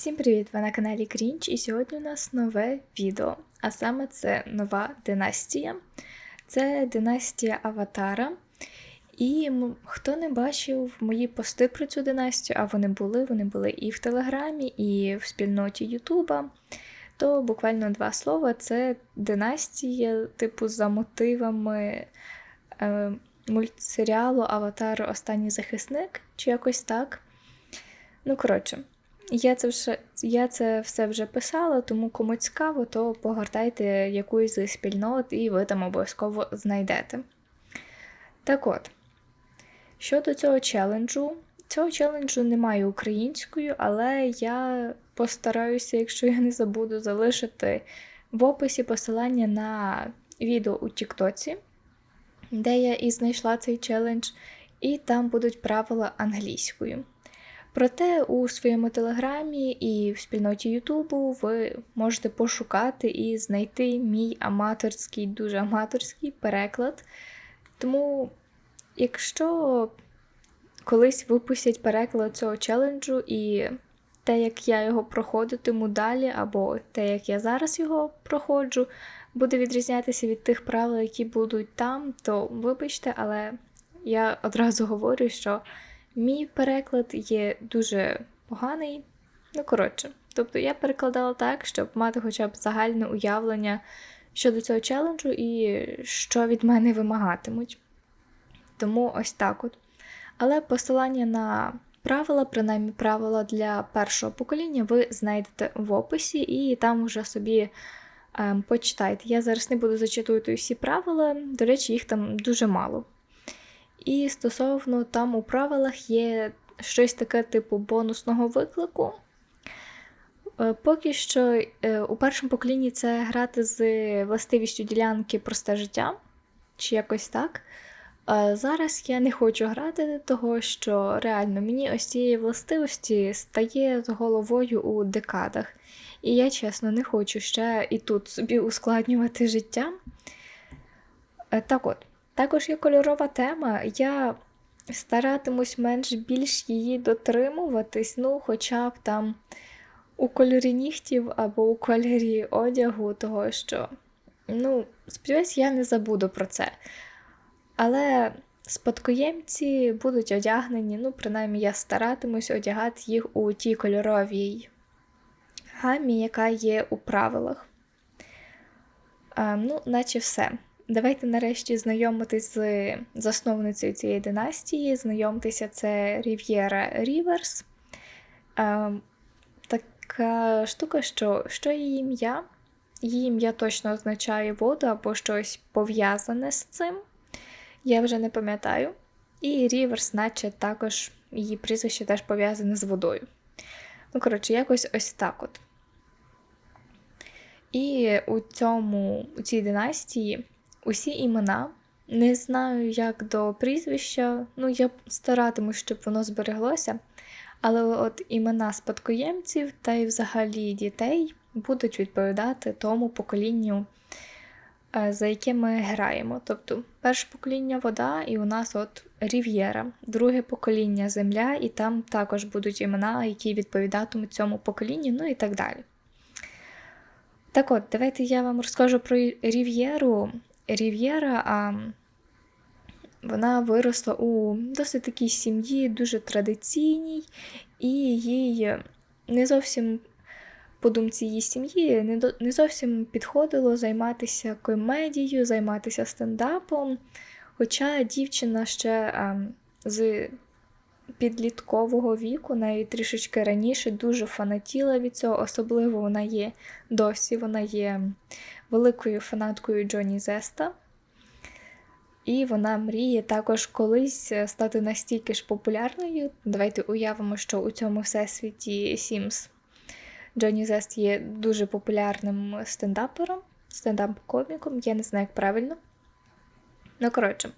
Всім привіт! Ви на каналі Крінч, і сьогодні у нас нове відео. А саме це нова династія. Це династія Аватара. І хто не бачив мої пости про цю династію, а вони були, вони були і в Телеграмі, і в спільноті Ютуба. То буквально два слова: це династія, типу, за мотивами е, мультсеріалу Аватар Останній захисник, чи якось так. Ну, коротше, я це, вже, я це все вже писала, тому кому цікаво, то погортайте якусь зі спільнот і ви там обов'язково знайдете. Так от, щодо цього челенджу, цього челенджу немає українською, але я постараюся, якщо я не забуду, залишити в описі посилання на відео у Тіктоці, де я і знайшла цей челендж, і там будуть правила англійською. Проте у своєму телеграмі і в спільноті Ютубу ви можете пошукати і знайти мій аматорський, дуже аматорський переклад. Тому, якщо колись випустять переклад цього челенджу і те, як я його проходитиму далі, або те, як я зараз його проходжу, буде відрізнятися від тих правил, які будуть там, то вибачте, але я одразу говорю, що. Мій переклад є дуже поганий. Ну, коротше, тобто я перекладала так, щоб мати хоча б загальне уявлення щодо цього челенджу і що від мене вимагатимуть. Тому ось так от. Але посилання на правила, принаймні правила для першого покоління, ви знайдете в описі, і там вже собі ем, почитайте. Я зараз не буду зачитувати всі правила, до речі, їх там дуже мало. І стосовно там у правилах є щось таке типу бонусного виклику. Е, поки що е, у першому поколінні це грати з властивістю ділянки просте життя, чи якось так. Зараз я не хочу грати, того що реально мені ось цієї властивості стає головою у декадах. І я, чесно, не хочу ще і тут собі ускладнювати життя. Е, так от. Також є кольорова тема. Я старатимусь менш більш її дотримуватись, ну, хоча б там у кольорі нігтів або у кольорі одягу, того що, ну, сподіваюсь, я не забуду про це. Але спадкоємці будуть одягнені, ну, принаймні, я старатимусь одягати їх у тій кольоровій гамі, яка є у правилах. А, ну, наче все. Давайте нарешті знайомитись з засновницею цієї династії. Знайомтеся, це Рів'єра Ріверс. Така штука, що що її ім'я? Її ім'я точно означає воду або щось пов'язане з цим. Я вже не пам'ятаю. І Ріверс, наче також її прізвище теж пов'язане з водою. Ну, коротше, якось ось так от. І у цьому, у цій династії усі імена. Не знаю, як до прізвища, ну я старатимусь, щоб воно збереглося. Але от імена спадкоємців та й взагалі дітей будуть відповідати тому поколінню, е, за яке ми граємо. Тобто, перше покоління вода, і у нас от Рів'єра, друге покоління земля, і там також будуть імена, які відповідатимуть цьому поколінню, ну і так далі. Так от, давайте я вам розкажу про Рів'єру. Рів'єра, а вона виросла у досить такій сім'ї, дуже традиційній, і їй не зовсім, по думці її сім'ї, не, не зовсім підходило займатися комедією, займатися стендапом. Хоча дівчина ще а, з підліткового віку, навіть трішечки раніше, дуже фанатіла від цього, особливо вона є досі, вона є великою фанаткою Джоні Зеста. І вона мріє також колись стати настільки ж популярною. Давайте уявимо, що у цьому всесвіті Сімс Джоні Зест є дуже популярним стендапером, стендап-коміком, я не знаю, як правильно. Ну, коротше,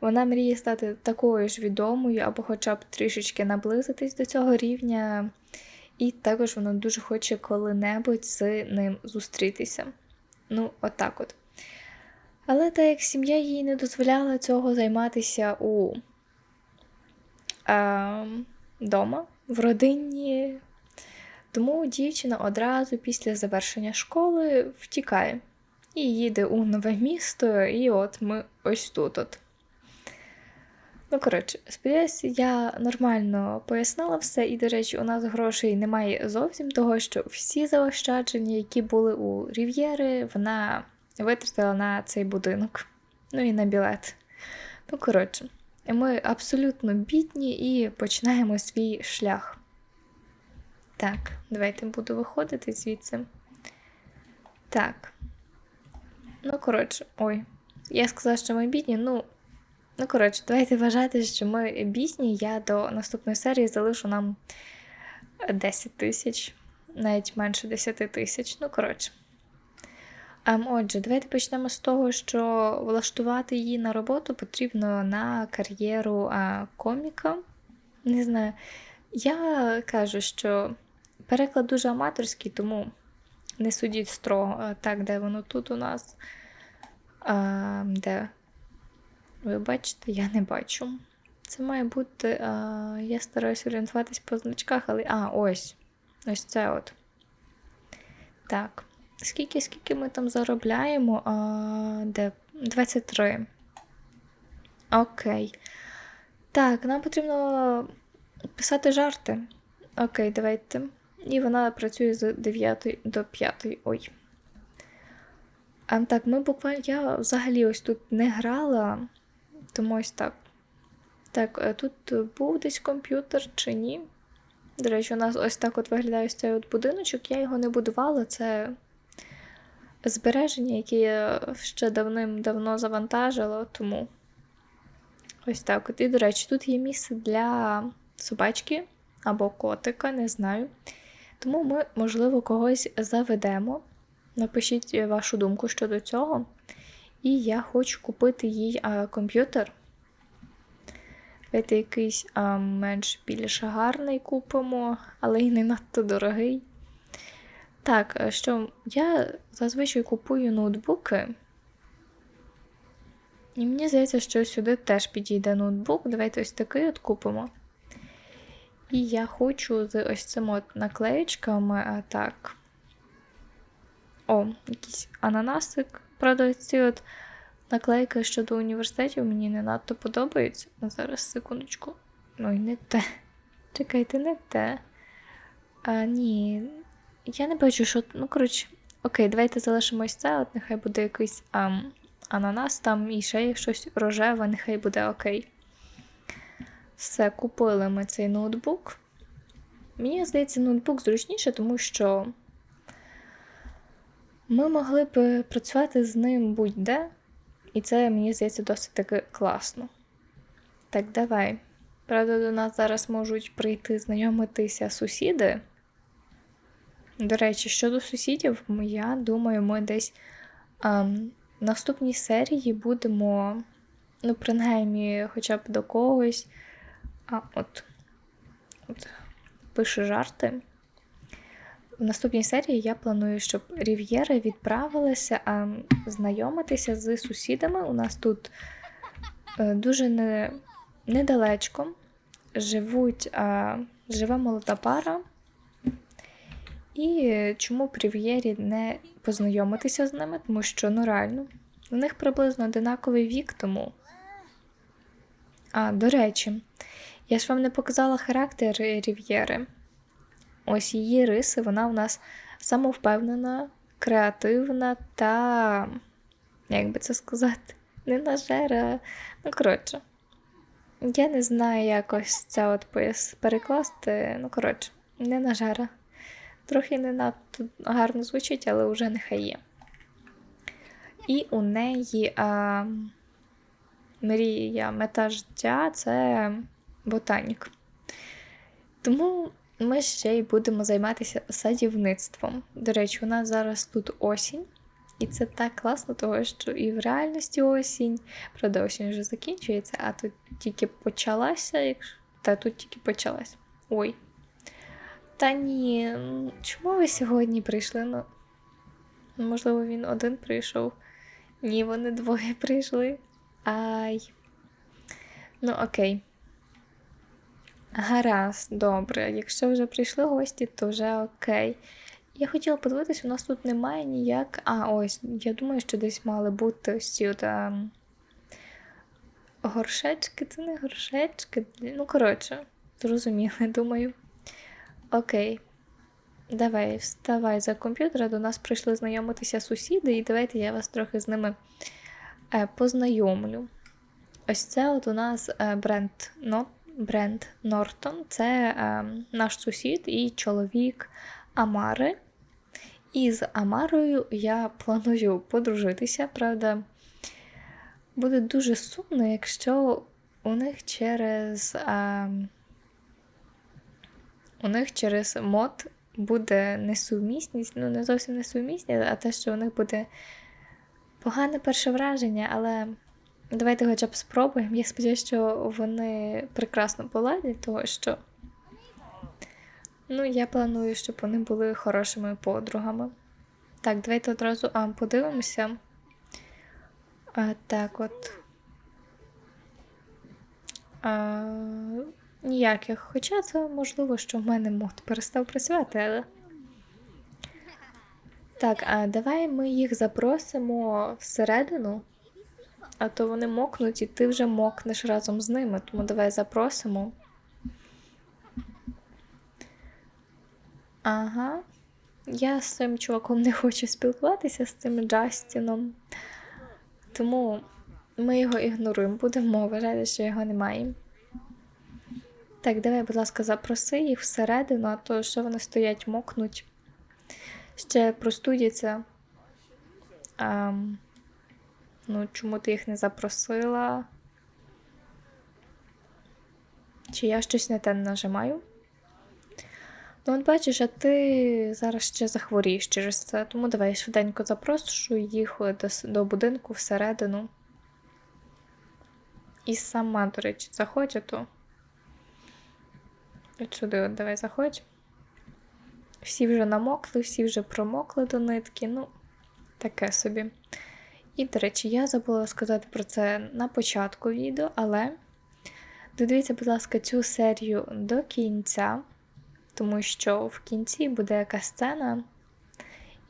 вона мріє стати такою ж відомою, або хоча б трішечки наблизитись до цього рівня, і також вона дуже хоче коли-небудь з ним зустрітися. Ну, отак от. Але так як сім'я їй не дозволяла цього займатися у е, в родині, Тому дівчина одразу після завершення школи втікає і їде у нове місто, і от ми ось тут. от. Ну, коротше, сподіваюся, я нормально пояснила все, і, до речі, у нас грошей немає зовсім того, що всі заощадження, які були у Рів'єри, вона витратила на цей будинок. Ну і на білет. Ну, коротше, ми абсолютно бідні і починаємо свій шлях. Так, давайте буду виходити звідси. Так. Ну, коротше, ой. Я сказала, що ми бідні, ну. Ну, коротше, давайте вважати, що ми бідні. Я до наступної серії залишу нам 10 тисяч, навіть менше 10 тисяч. Ну, коротше. Ем, Отже, давайте почнемо з того, що влаштувати її на роботу потрібно на кар'єру а, коміка. Не знаю. Я кажу, що переклад дуже аматорський, тому не судіть строго. А, Так, де воно тут у нас? А, Де? Ви бачите, я не бачу. Це має бути. А, Я стараюся орієнтуватись по значках, але. А, ось. Ось це от. Так. Скільки, скільки ми там заробляємо? А, Де? 23. Окей. Так, нам потрібно писати жарти. Окей, давайте. І вона працює з 9 до 5. Ой. А, так, ми буквально. Я взагалі ось тут не грала, тому ось так. Так, е, тут був десь комп'ютер чи ні? До речі, у нас ось так от виглядає цей от будиночок. Я його не будувала, це збереження, які я ще давним-давно завантажила, тому ось так. от. І, до речі, тут є місце для собачки або котика, не знаю. Тому ми, можливо, когось заведемо. Напишіть вашу думку щодо цього. І я хочу купити їй а, комп'ютер. Давайте якийсь а, менш більш гарний купимо, але й не надто дорогий. Так, е, що я зазвичай купую ноутбуки. І мені здається, що сюди теж підійде ноутбук. Давайте ось такий от купимо. І я хочу з ось цим от наклеєчками, а так. О, якийсь ананасик. Правда, ці от наклейки щодо університетів мені не надто подобаються. Зараз, секундочку. Ой, не те. Чекайте, не те. А, Ні, я не бачу, що. Ну, коротше, окей, давайте залишимо це, от нехай буде якийсь ам, ананас там і ще щось рожеве, нехай буде окей. Все, купили ми цей ноутбук. Мені здається, ноутбук зручніше, тому що ми могли б працювати з ним будь-де, і це, мені здається, досить таки класно. Так, давай. Правда, до нас зараз можуть прийти знайомитися сусіди. До речі, щодо сусідів, я думаю, ми десь ем, в наступній серії будемо, ну, принаймні, хоча б до когось. А, от, от пише жарти. В наступній серії я планую, щоб Рів'єра відправилася а, знайомитися з сусідами. У нас тут е, дуже не, недалечко живуть, а, живе молода пара. І чому б Рів'єрі не познайомитися з ними, тому що ну реально, у них приблизно одинаковий вік, тому. А, до речі, я ж вам не показала характер Рів'єри. Ось її риси, вона у нас самовпевнена, креативна та, як би це сказати, не нажера. Ну, коротше, я не знаю, якось це от перекласти. Ну, коротше, не нажера. Трохи не надто гарно звучить, але вже нехай є. І у неї а, мрія, мета життя це ботанік. Тому ми ще й будемо займатися садівництвом. До речі, у нас зараз тут осінь, і це так класно, тому що і в реальності осінь, правда, осінь вже закінчується, а тут тільки почалася, та тут тільки почалася. Ой. Та ні, чому ви сьогодні прийшли? Ну, Можливо, він один прийшов. Ні, вони двоє прийшли. Ай. Ну, окей. Гаразд, добре. Якщо вже прийшли гості, то вже окей. Я хотіла подивитись, у нас тут немає ніяк. А, ось, я думаю, що десь мали бути ось ці от, ем, горшечки, це не горшечки. Ну, коротше, зрозуміли, думаю. Окей. Давай, вставай за комп'ютера, до нас прийшли знайомитися сусіди, і давайте я вас трохи з ними е, познайомлю. Ось це от у нас е, бренд, но, бренд Нортон. Це е, наш сусід і чоловік Амари. І з Амарою я планую подружитися, правда. Буде дуже сумно, якщо у них через а, у них через мод буде несумісність, ну не зовсім несумісність, а те, що у них буде погане перше враження, але давайте хоча б спробуємо. Я сподіваюся, що вони прекрасно поладять, того що ну, я планую, щоб вони були хорошими подругами. Так, давайте одразу а, подивимося. А, Так от. А, ніяких. Хоча це можливо, що в мене мод перестав працювати, але. Так, а давай ми їх запросимо всередину, а то вони мокнуть, і ти вже мокнеш разом з ними, тому давай запросимо. Ага. Я з цим чуваком не хочу спілкуватися з цим Джастіном. Тому ми його ігноруємо, будемо вважати, що його немає. Так, давай, будь ласка, запроси їх всередину, а то що вони стоять, мокнуть, ще простудяться. А, ну, чому ти їх не запросила? Чи я щось не те нажимаю? Ну, от бачиш, а ти зараз ще захворієш через це, тому давай швиденько запрошу їх до, до будинку всередину. І сама, до речі, заходь, а то. От сюди от давай заходь. Всі вже намокли, всі вже промокли до нитки, ну, таке собі. І, до речі, я забула сказати про це на початку відео, але додивіться, будь ласка, цю серію до кінця тому що в кінці буде якась сцена,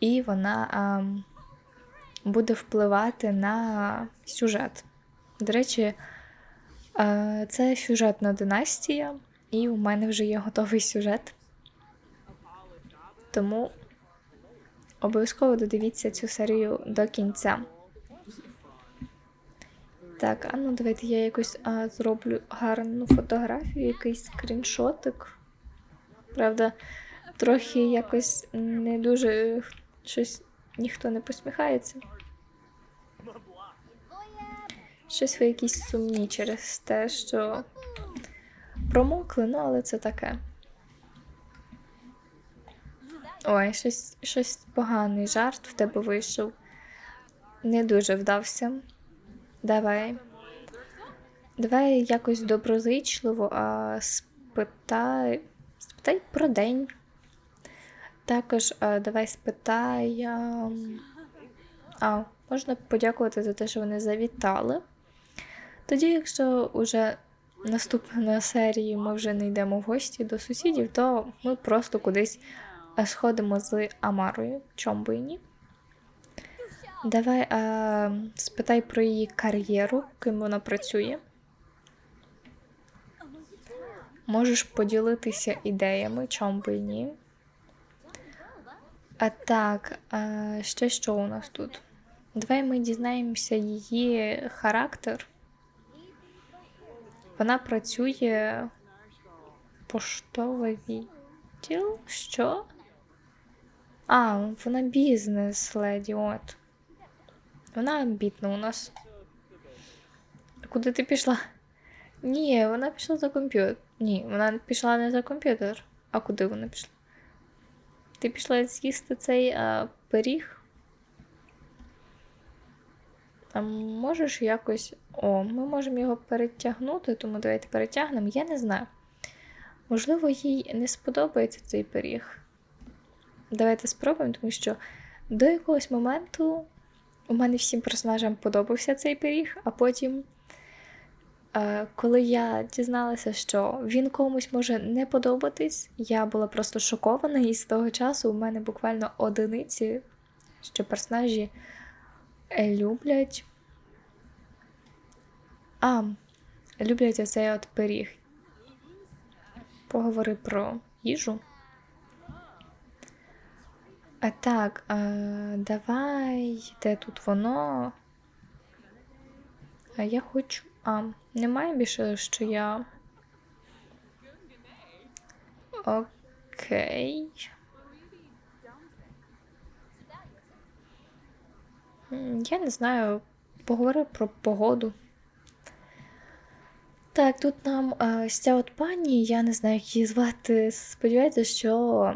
і вона а, буде впливати на сюжет. До речі, а, це сюжетна династія, і у мене вже є готовий сюжет. Тому обов'язково додивіться цю серію до кінця. Так, а ну давайте я якось а, зроблю гарну фотографію, якийсь скріншотик. Правда, трохи якось не дуже щось ніхто не посміхається. Щось ви якісь сумні через те, що промокли, ну, але це таке. Ой, щось щось поганий жарт в тебе вийшов. Не дуже вдався. Давай. Давай якось доброзичливо, а спитай. Спитай про день. Також а, давай спитай. А, а, можна подякувати за те, що вони завітали. Тоді, якщо вже наступної серії ми вже не йдемо в гості до сусідів, то ми просто кудись сходимо з Амарою, чом би і ні. Давай а, спитай про її кар'єру, ким вона працює. Можеш поділитися ідеями, чом би ні. А так, а ще що у нас тут? Давай ми дізнаємося її характер. Вона працює поштовий відділ? Що? А, вона бізнес леді, от. Вона амбітна у нас. Куди ти пішла? Ні, вона пішла за комп'ютер. Ні, вона пішла не за комп'ютер. А куди вона пішла? Ти пішла з'їсти цей а, пиріг? А можеш якось. О, ми можемо його перетягнути, тому давайте перетягнемо. Я не знаю. Можливо, їй не сподобається цей пиріг. Давайте спробуємо, тому що до якогось моменту у мене всім персонажам подобався цей пиріг, а потім Е, Коли я дізналася, що він комусь може не подобатись, я була просто шокована, і з того часу у мене буквально одиниці, що персонажі е, люблять. А, люблять оцей от пиріг. Поговори про їжу. А так, а, давай, де тут воно? А я хочу. А, немає більше, що я. Окей. Я не знаю, поговори про погоду. Так, тут нам ось ця от пані, я не знаю, як її звати. Сподівається, що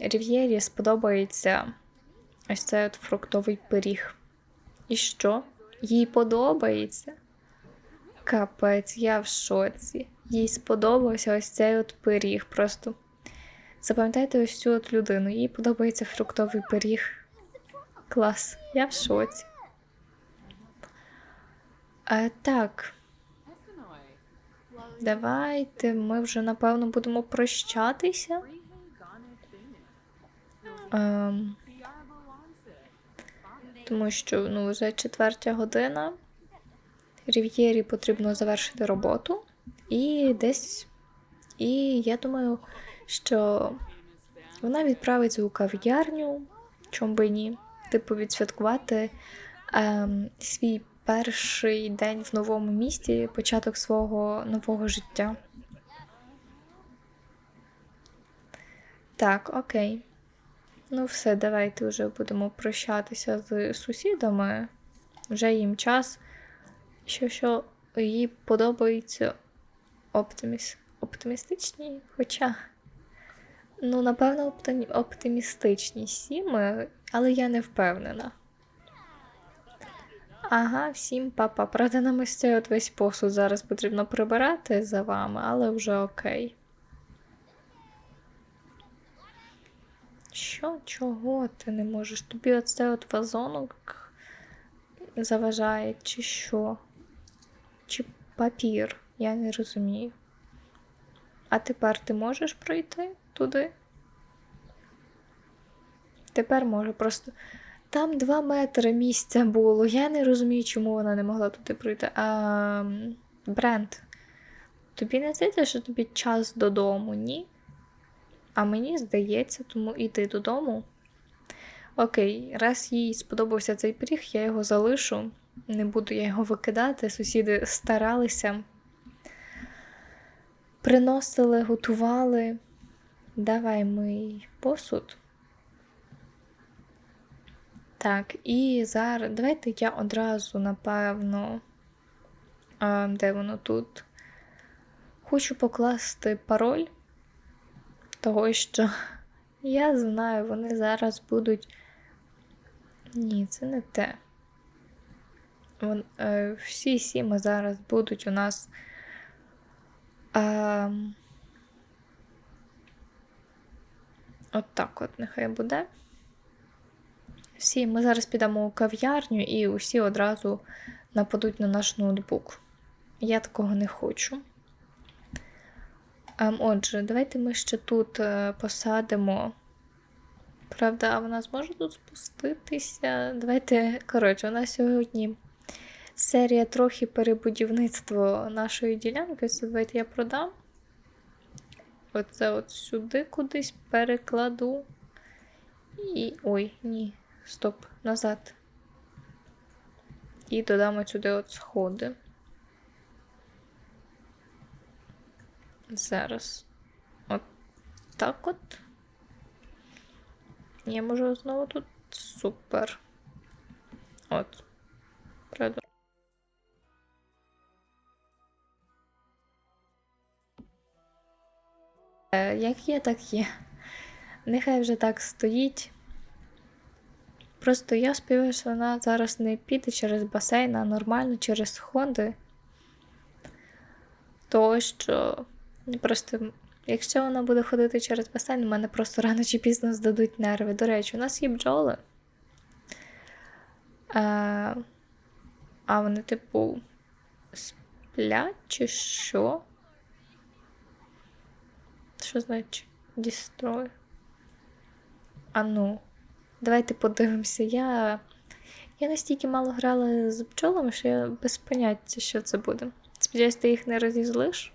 Рів'єрі сподобається ось цей от фруктовий пиріг. І що? Їй подобається? Капець, я в шоці. Їй сподобався ось цей от пиріг. Просто запам'ятайте ось цю от людину. Їй подобається фруктовий пиріг. Клас, я в шоці. А, так. Давайте ми вже напевно будемо прощатися. Ем, тому що ну, вже четвертя година. Рів'єрі потрібно завершити роботу. І десь. І я думаю, що вона відправиться у кав'ярню, чому би ні, типу відсвяткувати ем, свій перший день в новому місті, початок свого нового життя. Так, окей. Ну, все, давайте вже будемо прощатися з сусідами. Вже їм час. Що, що їй подобаються оптиміс... оптимістичні, хоча. Ну, напевно, оптимі... оптимістичні сіми, але я не впевнена. Ага, всім папа. Правда, нам ось цей от весь посуд зараз потрібно прибирати за вами, але вже окей. Що, чого ти не можеш? Тобі оцей от вазонок заважає, чи що? Чи папір? Я не розумію. А тепер ти можеш пройти туди? Тепер можу просто. Там два метри місця було. Я не розумію, чому вона не могла туди пройти. А, Бренд, тобі не здається, що тобі час додому, ні? А мені здається, тому іди додому. Окей, раз їй сподобався цей пиріг, я його залишу. Не буду я його викидати. Сусіди старалися, приносили, готували. Давай мий посуд. Так, і зараз давайте я одразу, напевно, де воно тут? Хочу покласти пароль, того що я знаю, вони зараз будуть. Ні, це не те. Вон, е, всі сіми зараз будуть у нас. Е, от так от нехай буде. Всі, ми зараз підемо у кав'ярню і усі одразу нападуть на наш ноутбук. Я такого не хочу. Ем, отже, давайте ми ще тут е, посадимо. Правда, а вона зможе тут спуститися. Давайте, коротше, у нас сьогодні серія трохи перебудівництво нашої ділянки. Це давайте я продам. Оце от сюди кудись перекладу. І. Ой, ні. Стоп, назад. І додамо сюди от сходи. Зараз. От так от. Я можу знову тут супер. От. Правда. Е, Як є, так є. Нехай вже так стоїть. Просто я сподіваюся, що вона зараз не піде через басейн, а нормально через сходи. Тому що просто, якщо вона буде ходити через басейн, у мене просто рано чи пізно здадуть нерви. До речі, у нас є бджоли. А, а вони, типу, сплять чи що? Що значить destroy? А ну, давайте подивимося. Я, я настільки мало грала з бджолами, що я без поняття, що це буде. Сподіваюсь, ти їх не розізлиш.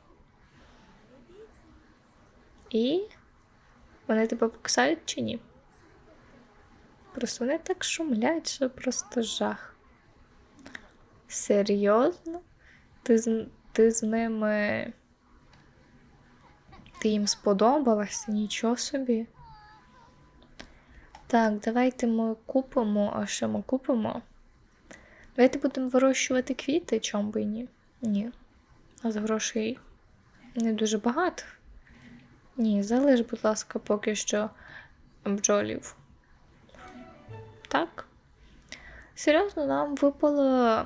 І вони тебе покусають чи ні? Просто вони так шумлять, що просто жах. Серйозно? Ти з, ти з ними. Ти їм сподобалася? Нічого собі. Так, давайте ми купимо. А що ми купимо? Давайте будемо вирощувати квіти, чом би ні? Ні. А з грошей не дуже багато. Ні, залиш, будь ласка, поки що бджолів. Так. Серйозно, нам випало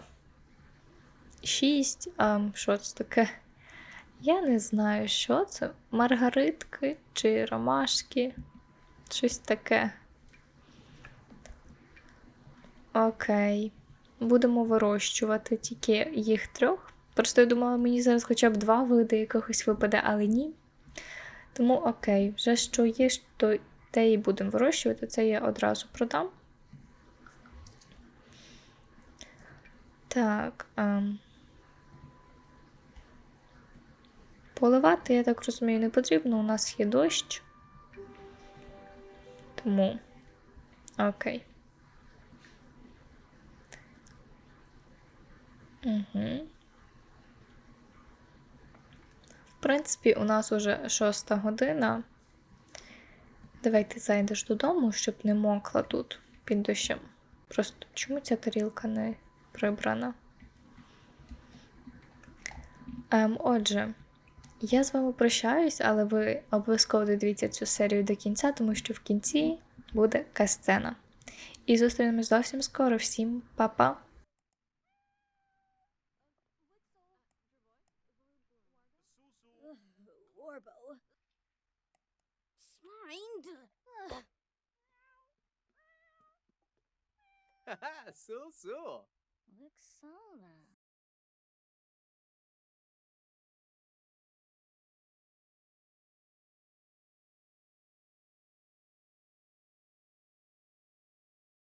6. А, що це таке? Я не знаю, що це. Маргаритки чи ромашки. Щось таке. Окей. Будемо вирощувати тільки їх трьох. Просто я думала, мені зараз хоча б два види якогось випаде, але ні. Тому окей, вже що є, то те і будемо вирощувати, це я одразу продам. Так. Ем. Поливати, я так розумію, не потрібно. У нас є дощ. Тому. Окей. Угу. В принципі, у нас уже шоста година. Давай ти зайдеш додому, щоб не мокла тут під дощем. Просто чому ця тарілка не прибрана? Ем, отже, я з вами прощаюсь, але ви обов'язково додивіться цю серію до кінця, тому що в кінці буде касцена. І зустрінемось зовсім скоро. Всім па-па! そうそう。Looks so.